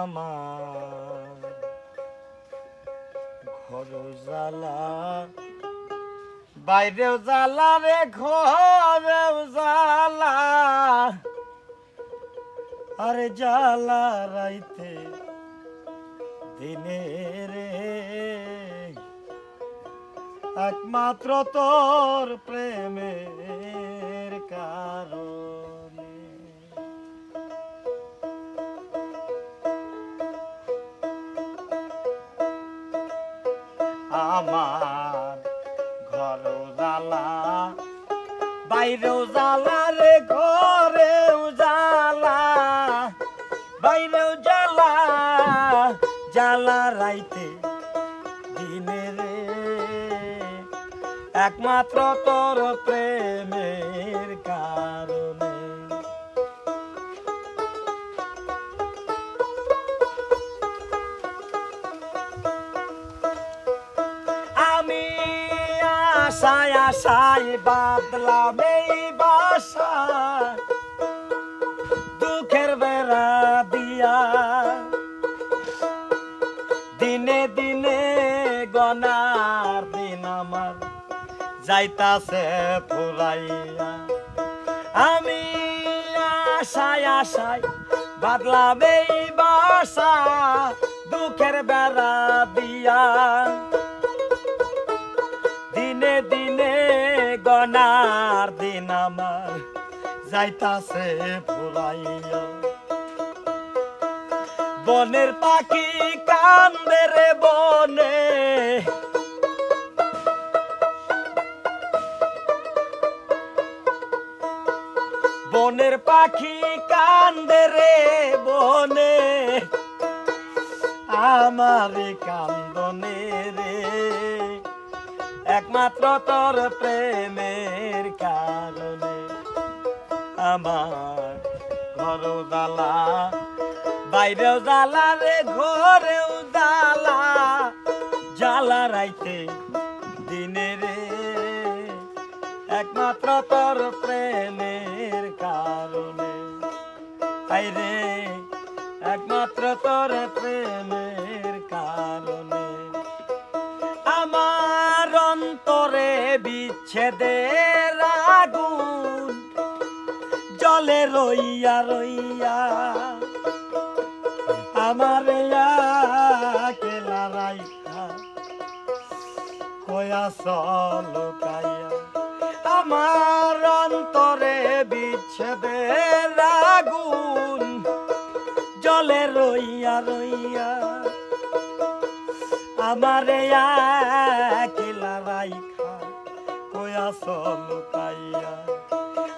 আমার ঘর জ্বালা, বাইরেও জ্বালা রে, ঘরেও জ্বালা। আরে জ্বালা রাইতে দিনে রে, একমাত্র তোর প্রেমের কারণে। আমার ঘর জ্বালা, বাইরেও জ্বালা রে, ঘরেও জ্বালা, বাইরেও জ্বালা জ্বালা রাইতে দিনে রে। একমাত্র তোর প্রেমের কারণে। আশায় আশায় বাদলাম এই বাসা দুঃখের বেড়া দিয়া দিনে দিনে গনার দিন আমার যাইতাছে ফুরাইয়া। আমি আশায় আশায় বাদলাম এই বাসা, দুঃখের বেড়া দিয়া গনার দিন আমার যাইতাছে ফুরাইয়া বনের পাখি কান্দে রে বনে। বনের পাখি কান্দে রে বনে। আমার কান্দনে রে। একমাত্র তোর প্রেমের কারণে আমার ঘর জ্বালা বাইরেও জ্বালা রে ঘরেও জ্বালা জ্বালা রাইতে দিনে রে। একমাত্র তোর প্রেমের কারণে আই রে, একমাত্র তোর প্রেমের কারণে। আমার অন্তরে বিচ্ছেদের আগুন জলে রইয়া রইয়া আমার আমার অন্তরে বিচ্ছেদের আগুন জলে রইয়া রইয়া আমারে রাইখা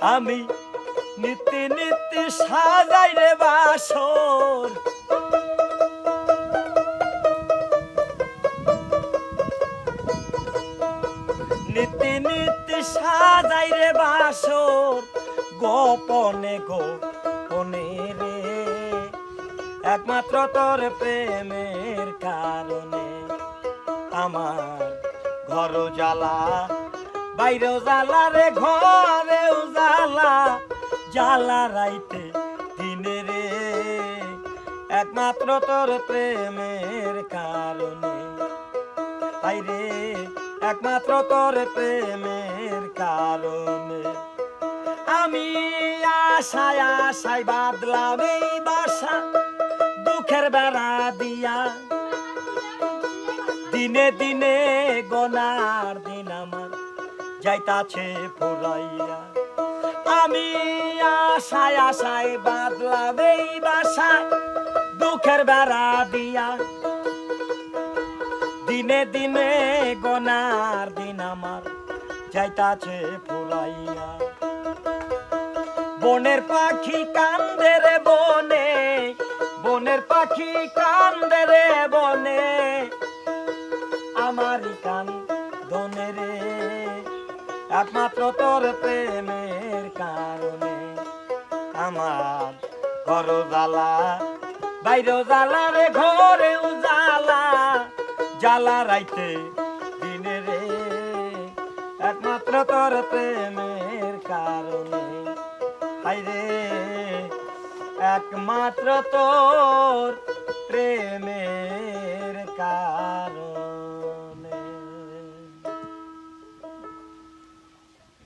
আমি নিত্যি নিত্যি সাজাই রে বাসর। নিত্যি নিত্যি সাজাই রে বাসর। গোপনে গোপনে রে। একমাত্র তোর প্রেমের কারণে আমার ঘর জ্বালা বাইরেও জ্বালা রে ঘরেও জ্বালা জ্বালা রাইতে দিনে রে। একমাত্র তোর প্রেমের কারণে। আইরে, একমাত্র তোর প্রেমের কারণে। আমি আশায় আশায় বাদলাম এই বাসা, দুঃখের বেড়া দিয়া। দিনে দিনে গনার যাইতাছে ফুরাইয়া। আমি আশায় আশায় বাদলাম এই বাসায়, দুঃখের বেড়া দিয়া। দিনে দিনে গনার দিন আমার যাইতাছে ফুলাইয়া বনের পাখি কান্দে রে বনে, বনের পাখি কান্দে রে বনে। আমারই কান দনে রে একমাত্র তোর প্রেমের কারণে। আমার ঘর জ্বালা বাইরে জ্বালা রে, ঘরে জ্বালা জ্বালা রাইতে দিনে রে, একমাত্র তোর প্রেমের কারণে। হাইরে একমাত্র তোর প্রেমের কারণ।